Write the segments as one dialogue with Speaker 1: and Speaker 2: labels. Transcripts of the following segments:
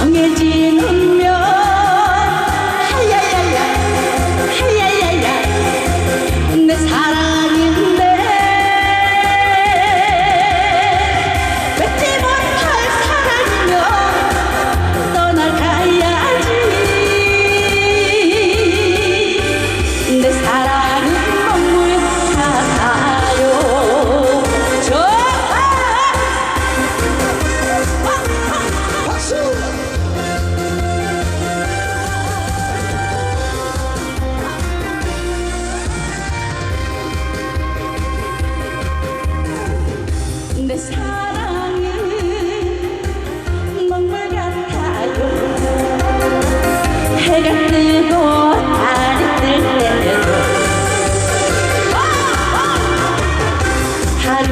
Speaker 1: ভাঙে যে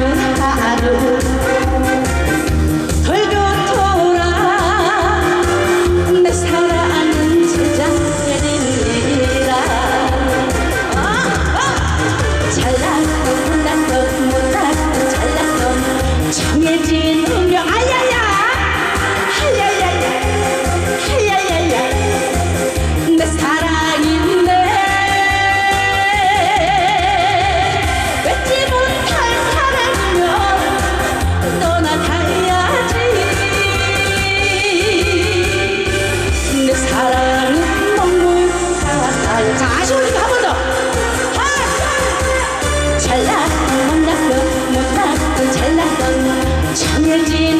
Speaker 1: 하루하루 千金